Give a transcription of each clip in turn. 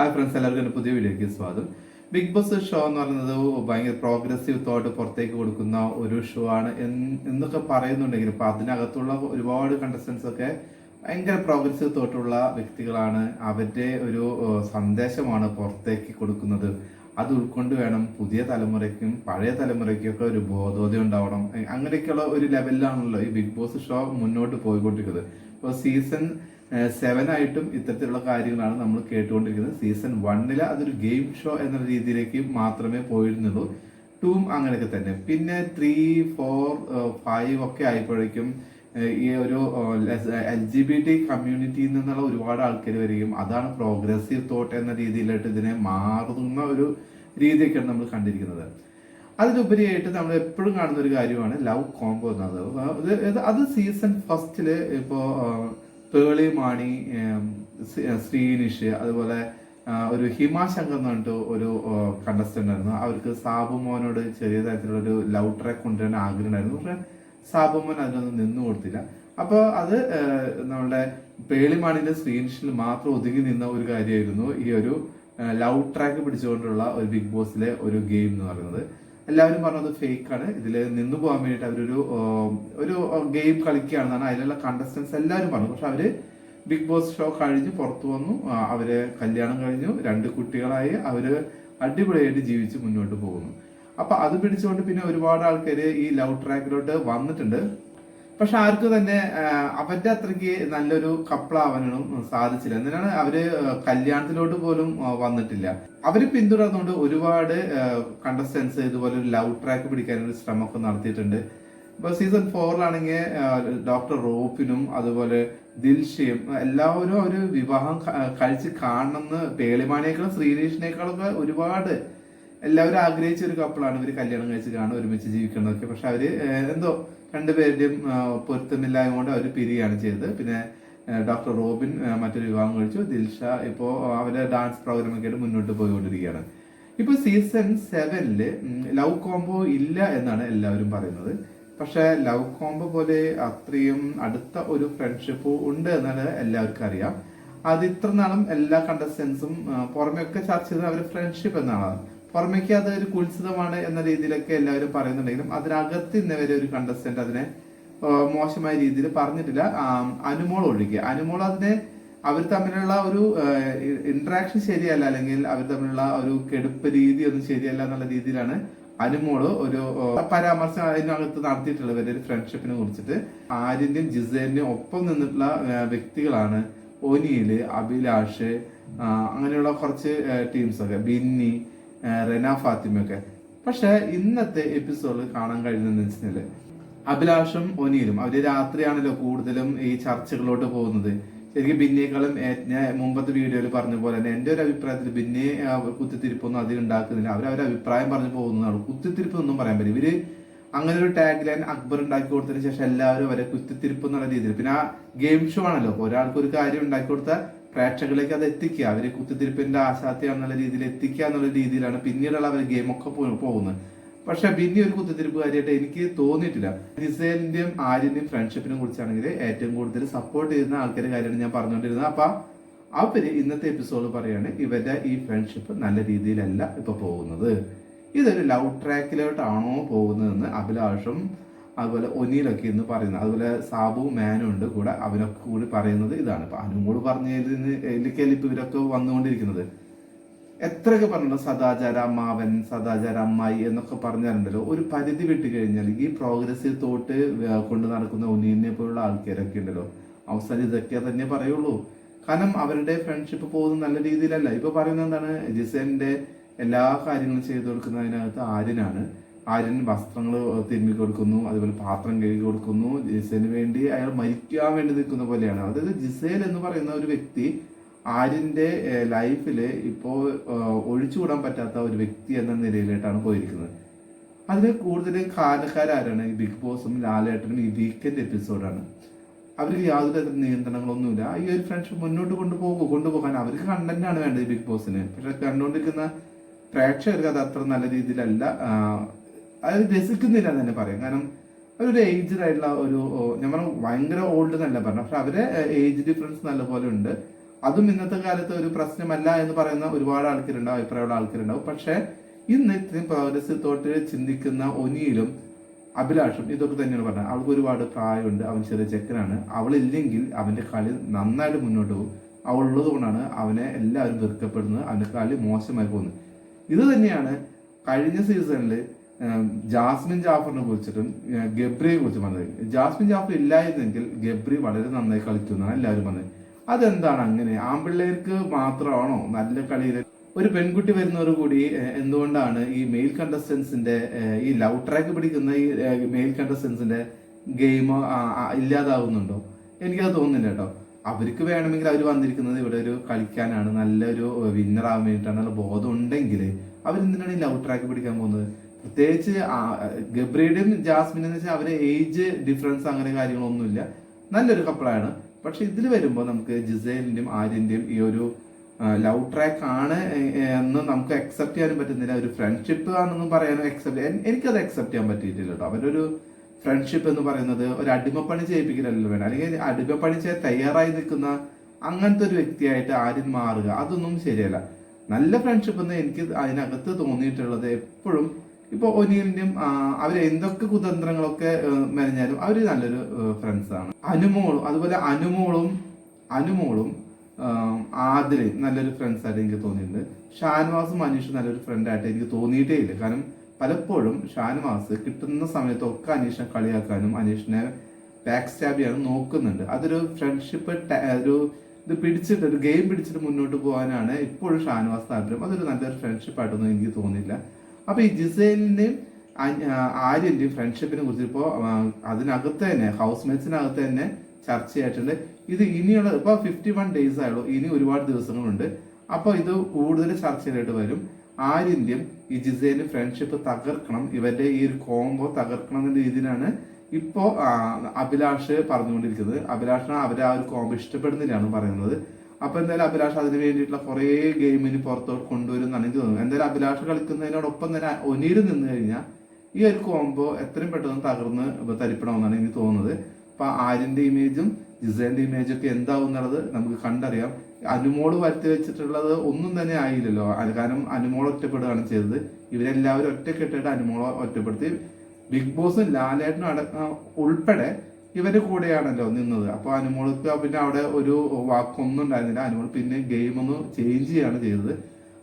Hi friends എല്ലാവർക്കും എന്റെ പുതിയ വീഡിയോയ്ക്ക് സ്വാഗതം. ബിഗ് ബോസ് ഷോ എന്ന് പറയുന്നത് ഭയങ്കര പ്രോഗ്രസീവ് തോട്ട് പുറത്തേക്ക് കൊടുക്കുന്ന ഒരു ഷോ ആണ് എന്നൊക്കെ പറയുന്നുണ്ടെങ്കിലും ഇപ്പം അതിനകത്തുള്ള ഒരുപാട് കണ്ടസ്റ്റൻസ് ഒക്കെ ഭയങ്കര പ്രോഗ്രസീവ് തോട്ടുള്ള വ്യക്തികളാണ്. അവരുടെ ഒരു സന്ദേശമാണ് പുറത്തേക്ക് കൊടുക്കുന്നത്. അത് ഉൾക്കൊണ്ട് വേണം പുതിയ തലമുറയ്ക്കും പഴയ തലമുറയ്ക്കും ഒക്കെ ഒരു ബോധോദയം ഉണ്ടാവണം അങ്ങനെയൊക്കെയുള്ള ഒരു ലെവലിലാണല്ലോ ഈ ബിഗ് ബോസ് ഷോ മുന്നോട്ട് പോയിക്കൊണ്ടിരിക്കുന്നത്. ഇപ്പോൾ സീസൺ സെവൻ ആയിട്ടും ഇത്തരത്തിലുള്ള കാര്യങ്ങളാണ് നമ്മൾ കേട്ടുകൊണ്ടിരിക്കുന്നത്. സീസൺ വണ്ണിൽ അതൊരു ഗെയിം ഷോ എന്ന രീതിയിലേക്ക് മാത്രമേ പോയിരുന്നുള്ളൂ. ടൂം അങ്ങനെയൊക്കെ തന്നെ. പിന്നെ ത്രീ ഫോർ ഫൈവ് ഒക്കെ ആയപ്പോഴേക്കും ഈ ഒരു എൽ ജി ബി ടി കമ്മ്യൂണിറ്റിയിൽ നിന്നുള്ള ഒരുപാട് ആൾക്കാർ വരികയും അതാണ് പ്രോഗ്രസീവ് തോട്ട് എന്ന രീതിയിലായിട്ട് ഇതിനെ മാറുന്ന ഒരു രീതിയൊക്കെയാണ് നമ്മൾ കണ്ടിരിക്കുന്നത്. അതിലുപരിയായിട്ട് നമ്മൾ എപ്പോഴും കാണുന്ന ഒരു കാര്യമാണ് ലവ് കോംബോ എന്നത്. അത് സീസൺ ഫസ്റ്റിൽ ഇപ്പോ പേളി മാണി ശ്രീനിഷ് അതുപോലെ ഒരു ഹിമാശങ്കർ എന്ന് പറഞ്ഞിട്ട് ഒരു കണ്ടസ്റ്റന്റ് ആയിരുന്നു. അവർക്ക് സാബു മോനോട് ചെറിയ തരത്തിലുള്ള ഒരു ലവ് ട്രാക്ക് കൊണ്ടുവരാൻ ആഗ്രഹം ഉണ്ടായിരുന്നു. പക്ഷെ സാബു മോൻ അതിനൊന്നും നിന്നു കൊടുത്തില്ല. അപ്പൊ അത് നമ്മുടെ പേളിമാണിന്റെ സ്ക്രീൻഷിൽ മാത്രം ഒതുങ്ങി നിന്ന ഒരു കാര്യമായിരുന്നു ഈ ഒരു ലവ് ട്രാക്ക് പിടിച്ചുകൊണ്ടുള്ള ഒരു ബിഗ് ബോസിലെ ഒരു ഗെയിം എന്ന് പറയുന്നത്. എല്ലാവരും പറഞ്ഞത് ഫേക്ക് ആണ് ഇതിൽ നിന്നു പോകാൻ വേണ്ടിയിട്ട് അവരൊരു ഒരു ഗെയിം കളിക്കുകയാണെന്നാണ് അതിലുള്ള കണ്ടസ്റ്റൻസ് എല്ലാവരും പറഞ്ഞു പക്ഷെ അവർ ബിഗ് ബോസ് ഷോ കഴിഞ്ഞ് പുറത്തു വന്നു. അവർ കല്യാണം കഴിഞ്ഞു. രണ്ട് കുട്ടികളായി അവർ അടിപൊളിയായിട്ട് ജീവിച്ച് മുന്നോട്ട് പോകുന്നു. അപ്പൊ അത് പിടിച്ചുകൊണ്ട് പിന്നെ ഒരുപാട് ആൾക്കാര് ഈ ലവ് ട്രാക്കിലോട്ട് വന്നിട്ടുണ്ട്. പക്ഷെ ആർക്ക് തന്നെ അവരുടെ അത്രയ്ക്ക് നല്ലൊരു കപ്പിളാവാനും സാധിച്ചില്ല. എന്തിനാണ് അവർ കല്യാണത്തിലോട്ട് പോലും വന്നിട്ടില്ല. അവർ പിന്തുടർന്നുകൊണ്ട് ഒരുപാട് കണ്ടസ്റ്റൻസ് ഇതുപോലെ ഒരു ലവ് ട്രാക്ക് പിടിക്കാനൊരു ശ്രമമൊക്കെ നടത്തിയിട്ടുണ്ട്. ഇപ്പൊ സീസൺ ഫോറിലാണെങ്കിൽ ഡോക്ടർ റോപ്പിനും അതുപോലെ ദിൽഷയും എല്ലാവരും ഒരു വിവാഹം കഴിച്ച് കാണണമെന്ന് പേളിമാണിയേക്കാളും ഒക്കെ ഒരുപാട് എല്ലാവരും ആഗ്രഹിച്ച ഒരു കപ്പിളാണ് ഇവർ കല്യാണം കഴിച്ച് കാണും ഒരുമിച്ച് ജീവിക്കണതൊക്കെ. പക്ഷെ അവർ എന്തോ രണ്ടുപേരുടെയും പൊരുത്തമില്ലായ്മ കൊണ്ട് അവർ പിരിയാണ് ചെയ്തത്. പിന്നെ ഡോക്ടർ റോബിൻ മറ്റൊരു വിവാഹം കഴിച്ചു. ദിൽഷ ഇപ്പോ അവരുടെ ഡാൻസ് പ്രോഗ്രാം ഒക്കെ ആയിട്ട് മുന്നോട്ട് പോയിക്കൊണ്ടിരിക്കുകയാണ്. ഇപ്പൊ സീസൺ സെവനിൽ ലവ് കോംബോ ഇല്ല എന്നാണ് എല്ലാവരും പറയുന്നത്. പക്ഷെ ലവ് കോംബോ പോലെ അത്രയും അടുത്ത ഒരു ഫ്രണ്ട്ഷിപ്പ് ഉണ്ട് എന്നാണ് എല്ലാവർക്കും അറിയാം. അത് ഇത്ര നാളും എല്ലാ കണ്ടസ്റ്റൻസും പുറമെയൊക്കെ ചർച്ച ചെയ്തത് അവർ ഫ്രണ്ട്ഷിപ്പ് എന്നാണ്. പുറമേക്ക് അത് ഒരു കുത്സിതമാണ് എന്ന രീതിയിലൊക്കെ എല്ലാവരും പറയുന്നുണ്ടെങ്കിലും അതിനകത്ത് ഇന്നവരെ ഒരു കണ്ടസ്റ്റന്റ് അതിനെ മോശമായ രീതിയിൽ പറഞ്ഞിട്ടില്ല. അനുമോൾ ഒഴികെ. അനുമോൾ അതിനെ അവർ തമ്മിലുള്ള ഒരു ഇന്ററാക്ഷൻ ശരിയല്ല അല്ലെങ്കിൽ അവർ തമ്മിലുള്ള ഒരു കെടുപ്പ് രീതി ഒന്നും ശരിയല്ല എന്നുള്ള രീതിയിലാണ് അനുമോൾ ഒരു പരാമർശം അതിനകത്ത് നടത്തിയിട്ടുള്ളത് ഇവരുടെ ഒരു ഫ്രണ്ട്ഷിപ്പിനെ കുറിച്ചിട്ട്. ആര്യന്റെയും ജിസേന്റെയും ഒപ്പം നിന്നിട്ടുള്ള വ്യക്തികളാണ് ഒനിയിൽ അഭിലാഷ് അങ്ങനെയുള്ള കുറച്ച് ടീംസ് ഒക്കെ. ബിന്നി റെന ഫാത്തിമയൊക്കെ. പക്ഷെ ഇന്നത്തെ എപ്പിസോഡിൽ കാണാൻ കഴിയുന്നതെന്ന് വെച്ചാൽ അഭിലാഷും ഒനിയിലും അവർ രാത്രിയാണല്ലോ കൂടുതലും ഈ ചർച്ചകളിലോട്ട് പോകുന്നത്. ശരിക്കും ബിന്നിയേക്കാളും ഏ- ഞാൻ മുമ്പത്തെ വീഡിയോയിൽ പറഞ്ഞ പോലെ തന്നെ എന്റെ ഒരു അഭിപ്രായത്തിൽ ഭിന്നെ കുത്തിത്തിരിപ്പൊന്നും അധികം ഉണ്ടാക്കുന്നില്ല. അവർ അവരുടെ അഭിപ്രായം പറഞ്ഞു പോകുന്നതാണ്. കുത്തിത്തിരിപ്പ് ഒന്നും പറയാൻ പറ്റില്ല. ഇവർ അങ്ങനെ ഒരു ടാഗ് ലൈൻ അക്ബർ ഉണ്ടാക്കി കൊടുത്തതിന് ശേഷം എല്ലാവരും അവരെ കുത്തിത്തിരിപ്പ് എന്നുള്ള രീതിയിൽ. പിന്നെ ആ ഗെയിം ഷോ ആണല്ലോ. ഒരാൾക്ക് ഒരു കാര്യം ഉണ്ടാക്കി കൊടുത്താൽ പ്രേക്ഷകരിലേക്ക് അത് എത്തിക്കുക. അവർ കുത്തിത്തിരിപ്പിന്റെ ആശാത്തിയാണെന്നുള്ള രീതിയിൽ എത്തിക്കുക എന്നുള്ള രീതിയിലാണ് പിന്നീടുള്ള അവർ ഗെയിമൊക്കെ പോകുന്നത്. പക്ഷെ പിന്നെ ഒരു കുത്തിത്തിരിപ്പുകാരിയായിട്ട് എനിക്ക് തോന്നിയിട്ടില്ല. ഹിസേലിന്റെയും ആര്യന്റെയും ഫ്രണ്ട്ഷിപ്പിനെ കുറിച്ചാണെങ്കിൽ ഏറ്റവും കൂടുതൽ സപ്പോർട്ട് ചെയ്യുന്ന ആൾക്കാരുടെ കാര്യമാണ് ഞാൻ പറഞ്ഞുകൊണ്ടിരുന്നത്. അപ്പൊ അവർ ഇന്നത്തെ എപ്പിസോഡ് പറയാണ് ഇവരുടെ ഈ ഫ്രണ്ട്ഷിപ്പ് നല്ല രീതിയിലല്ല ഇപ്പൊ പോകുന്നത്. ഇതൊരു ലവ് ട്രാക്കിലോട്ടാണോ പോകുന്നതെന്ന് അഭിലാഷും അതുപോലെ ഒനിയിലൊക്കെ എന്ന് പറയുന്നത് അതുപോലെ സാബു മാനും ഉണ്ട് കൂടെ. അവരൊക്കെ കൂടി പറയുന്നത് ഇതാണ്. ഇപ്പൊ കൂടി പറഞ്ഞതിന് ഇപ്പൊ ഇവരൊക്കെ വന്നുകൊണ്ടിരിക്കുന്നത്. എത്രയൊക്കെ പറഞ്ഞല്ലോ? സദാചാര അമ്മാവൻ സദാചാര അമ്മായി എന്നൊക്കെ പറഞ്ഞാലുണ്ടല്ലോ. ഒരു പരിധി വിട്ട് കഴിഞ്ഞാൽ ഈ പ്രോഗ്രസീവ് തോട്ട് കൊണ്ട് നടക്കുന്ന ഒനീലിനെ പോലുള്ള ആൾക്കാരൊക്കെ ഉണ്ടല്ലോ. അവസാനം ഇതൊക്കെ തന്നെ പറയുള്ളൂ. കാരണം അവരുടെ ഫ്രണ്ട്ഷിപ്പ് പോകുന്ന നല്ല രീതിയിലല്ല. ഇപ്പൊ പറയുന്നത് എന്താണ്? ജിസന്റെ എല്ലാ കാര്യങ്ങളും ചെയ്തു കൊടുക്കുന്നതിനകത്ത് ആര്യനാണ്. ആര്യൻ വസ്ത്രങ്ങൾ തിരുമ്മി കൊടുക്കുന്നു. അതുപോലെ പാത്രം കഴുകി കൊടുക്കുന്നു. ജിസേന് വേണ്ടി അയാൾ മരിക്കാൻ വേണ്ടി നിൽക്കുന്ന പോലെയാണ്. അതായത് ജിസേൽ എന്ന് പറയുന്ന ഒരു വ്യക്തി ആര്യന്റെ ലൈഫിൽ ഇപ്പോ ഒഴിച്ചുകൂടാൻ പറ്റാത്ത ഒരു വ്യക്തി എന്ന നിലയിലായിട്ടാണ് പോയിരിക്കുന്നത്. അതിൽ കൂടുതലും കാലക്കാരാരാണ് ഈ ബിഗ് ബോസും ലാലേട്ടനും ഈ വീക്കെൻഡ് എപ്പിസോഡാണ്. അവർക്ക് യാതൊരു തരം നിയന്ത്രണങ്ങളൊന്നുമില്ല. ഈ ഒരു ഫ്രണ്ട്ഷിപ്പ് മുന്നോട്ട് കൊണ്ടുപോകും കൊണ്ടുപോകാൻ അവർക്ക് കണ്ടന്റ് ആണ് വേണ്ടത് ബിഗ് ബോസിന്. പക്ഷെ കണ്ടുകൊണ്ടിരിക്കുന്ന പ്രേക്ഷകർക്ക് അത് അത്ര നല്ല രീതിയിലല്ല. അത് രസിക്കുന്നില്ല എന്ന് തന്നെ പറയാം. കാരണം അവരൊരു ഏജ്ഡ് ആയിട്ടുള്ള ഒരു ഞാൻ പറഞ്ഞു ഭയങ്കര ഓൾഡ് എന്നല്ല പറഞ്ഞു പക്ഷെ അവരെ ഏജ് ഡിഫറൻസ് നല്ലപോലെ ഉണ്ട്. അതും ഇന്നത്തെ കാലത്ത് ഒരു പ്രശ്നമല്ല എന്ന് പറയുന്ന ഒരുപാട് ആൾക്കാരുണ്ടാവും അഭിപ്രായമുള്ള ആൾക്കാരുണ്ടാവും. പക്ഷെ ഇന്ന് ഇത്രയും പൗരസ്യത്തോട്ട് തോട്ട് ചിന്തിക്കുന്ന ഒനിയിലും അഭിലാഷും ഇതൊക്കെ തന്നെയാണ് പറഞ്ഞത്. അവൾക്ക് ഒരുപാട് പ്രായമുണ്ട് അവൻ ചെറിയ ചെക്കനാണ്. അവളില്ലെങ്കിൽ അവന്റെ കളി നന്നായിട്ട് മുന്നോട്ട് പോകും. അവളുള്ളത് കൊണ്ടാണ് അവനെ എല്ലാവരും വെറുക്കപ്പെടുന്നത് അവന്റെ കളി മോശമായി പോകുന്നത്. ഇത് തന്നെയാണ് കഴിഞ്ഞ സീസണിൽ ജാസ്മിൻ ജാഫറിനെ കുറിച്ചിട്ടും ഗബ്രിയെ കുറിച്ചും പറഞ്ഞത്. ജാസ്മിൻ ജാഫർ ഇല്ലായിരുന്നെങ്കിൽ ഗബ്രി വളരെ നന്നായി കളിച്ചു എന്നാണ് എല്ലാവരും പറഞ്ഞത്. അതെന്താണ് അങ്ങനെ? ആൺപിള്ളേർക്ക് മാത്രമാണോ നല്ല കളിയിൽ ഒരു പെൺകുട്ടി വരുന്നവർ കൂടി എന്തുകൊണ്ടാണ് ഈ മെയിൽ കണ്ടസ്റ്റൻസിന്റെ ഈ ലവ് ട്രാക്ക് പിടിക്കുന്ന ഈ മെയിൽ കണ്ടസ്റ്റൻസിന്റെ ഗെയിം ഇല്ലാതാവുന്നുണ്ടോ? എനിക്കത് തോന്നുന്നില്ല കേട്ടോ. അവർക്ക് വേണമെങ്കിൽ അവർ വന്നിരിക്കുന്നത് ഇവിടെ ഒരു കളിക്കാനാണ് നല്ലൊരു വിന്നർ ആവാൻ വേണ്ടിയിട്ടാണ് ബോധം ഉണ്ടെങ്കിൽ അവരെന്തിനാണ് ഈ ലവ് ട്രാക്ക് പിടിക്കാൻ പോകുന്നത്? പ്രത്യേകിച്ച് ഗബ്രീഡും ജാസ്മിൻ എന്ന് വെച്ചാൽ അവരെ ഏജ് ഡിഫറൻസ് അങ്ങനെ കാര്യങ്ങളൊന്നുമില്ല. നല്ലൊരു കപ്പിളാണ് പക്ഷെ ഇതിൽ വരുമ്പോൾ നമുക്ക് ജിസേലിന്റെയും ആര്യന്റെയും ഈ ഒരു ലവ് ട്രാക്ക് ആണ് എന്ന് നമുക്ക് അക്സെപ്റ്റ് ചെയ്യാനും പറ്റുന്നില്ല. ഒരു ഫ്രണ്ട്ഷിപ്പ് ആണെന്നും പറയാനും അക്സെപ്റ്റ് എനിക്കത് അക്സെപ്റ്റ് ചെയ്യാൻ പറ്റിയിട്ടില്ല കേട്ടോ അവരൊരു ഫ്രണ്ട്ഷിപ്പ് എന്ന് പറയുന്നത് ഒരു അടിമപ്പണി ചെയ്യിപ്പിക്കലല്ലോ വേണം അല്ലെങ്കിൽ അടിമപ്പണി ചെയ്യാൻ തയ്യാറായി നിൽക്കുന്ന അങ്ങനത്തെ ഒരു വ്യക്തിയായിട്ട് ആര്യൻ മാറുക അതൊന്നും ശരിയല്ല. നല്ല ഫ്രണ്ട്ഷിപ്പ് എന്ന് എനിക്ക് അതിനകത്ത് തോന്നിയിട്ടുള്ളത് എപ്പോഴും ഇപ്പൊ ഒനിയലിന്റെയും അവർ എന്തൊക്കെ കുതന്ത്രങ്ങളൊക്കെ മെനഞ്ഞാലും അവർ നല്ലൊരു ഫ്രണ്ട്സ് ആണ്. അനുമോളും അതുപോലെ അനുമോളും അനുമോളും ആദിലയും നല്ലൊരു ഫ്രണ്ട്സ് ആയിട്ട് എനിക്ക് തോന്നിയിട്ടുണ്ട്. ഷാൻവാസും അനീഷും നല്ലൊരു ഫ്രണ്ട് ആയിട്ട് എനിക്ക് തോന്നിയിട്ടേ ഇല്ല. കാരണം പലപ്പോഴും ഷാൻവാസ് കിട്ടുന്ന സമയത്തൊക്കെ അനീഷിനെ കളിയാക്കാനും അനീഷിനെ ബാക്ക് സ്റ്റാബ് ചെയ്യാനും നോക്കുന്നുണ്ട്. അതൊരു ഫ്രണ്ട്ഷിപ്പ് ഒരു ഇത് പിടിച്ചിട്ട് ഒരു ഗെയിം പിടിച്ചിട്ട് മുന്നോട്ട് പോകാനാണ് ഇപ്പോഴും ഷാൻവാസ് താല്പര്യം. അതൊരു നല്ലൊരു ഫ്രണ്ട്ഷിപ്പ് ആയിട്ടൊന്നും എനിക്ക് തോന്നിയില്ല. അപ്പൊ ഈ ജിസേലിന്റെയും ആര്യന്റെയും ഫ്രണ്ട്ഷിപ്പിനെ കുറിച്ച് ഇപ്പോ അതിനകത്ത് തന്നെ ഹൗസ് മേറ്റ്സിനകത്ത് തന്നെ ചർച്ചയായിട്ടുണ്ട്. ഇത് ഇനിയുള്ള ഇപ്പൊ ഫിഫ്റ്റി വൺ ഡേയ്സ് ആയുള്ളൂ. ഇനി ഒരുപാട് ദിവസങ്ങളുണ്ട്. അപ്പൊ ഇത് കൂടുതൽ ചർച്ചയിലായിട്ട് വരും. ആര്യന്റെയും ഈ ജിസേലിന്റെ ഫ്രണ്ട്ഷിപ്പ് തകർക്കണം. ഇവരുടെ ഈ ഒരു കോംബോ തകർക്കണം എന്ന രീതിയിലാണ് ഇപ്പോ അഭിലാഷ് പറഞ്ഞുകൊണ്ടിരിക്കുന്നത്. അഭിലാഷിനെ അവരെ ആ ഒരു കോംബോ ഇഷ്ടപ്പെടുന്നില്ലാണ് പറയുന്നത്. അപ്പൊ എന്തായാലും അഭിലാഷ് അതിന് വേണ്ടിയിട്ടുള്ള കുറെ ഗെയിമിന് പുറത്തോട്ട് കൊണ്ടുവരും എന്നാണ് എനിക്ക് തോന്നുന്നത്. എന്തായാലും അഭിലാഷ് കളിക്കുന്നതിനോടൊപ്പം തന്നെ ഒനീര് നിന്ന് കഴിഞ്ഞാൽ ഈ ഒരു കോംബോ എത്രയും പെട്ടെന്ന് തകർന്ന് തരിപ്പണമെന്നാണ് എനിക്ക് തോന്നുന്നത്. അപ്പൊ ആര്യന്റെ ഇമേജും ജിസേന്റെ ഇമേജും ഒക്കെ എന്താവും എന്നുള്ളത് നമുക്ക് കണ്ടറിയാം. അനുമോൾ വരുത്തി വെച്ചിട്ടുള്ളത് ഒന്നും തന്നെ ആയില്ലല്ലോ. കാരണം അനുമോൾ ഒറ്റപ്പെടുകയാണ് ചെയ്തത്. ഇവരെല്ലാവരും ഒറ്റക്കെട്ടിട്ട് അനുമോളെ ഒറ്റപ്പെടുത്തി. ബിഗ് ബോസും ലാലേട്ടനും അട ഉൾപ്പെടെ ഇവരുടെ കൂടെയാണല്ലോ നിന്നത്. അപ്പൊ അനുമോൾക്ക് പിന്നെ അവിടെ ഒരു വാക്കൊന്നും ഉണ്ടായിരുന്നില്ല അനുമോൾ പിന്നെ ഗെയിം ഒന്ന് ചേഞ്ച് ചെയ്യാണ് ചെയ്തത്.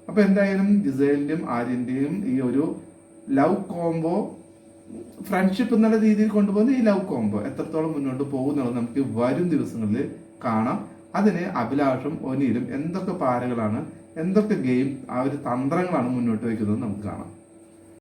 അപ്പൊ എന്തായാലും ഡിസൈലിന്റെയും ആര്യന്റെയും ഈ ഒരു ലവ് കോംബോ ഫ്രണ്ട്ഷിപ്പ് എന്നുള്ള രീതിയിൽ കൊണ്ടുപോകുന്ന ഈ ലവ് കോംബോ എത്രത്തോളം മുന്നോട്ട് പോകുന്നുള്ളത് നമുക്ക് വരും ദിവസങ്ങളിൽ കാണാം. അതിന് അഭിലാഷും ഒനിയിലും എന്തൊക്കെ പാരകളാണ് എന്തൊക്കെ ഗെയിം ആ ഒരു തന്ത്രങ്ങളാണ് മുന്നോട്ട് വയ്ക്കുന്നത് നമുക്ക് കാണാം.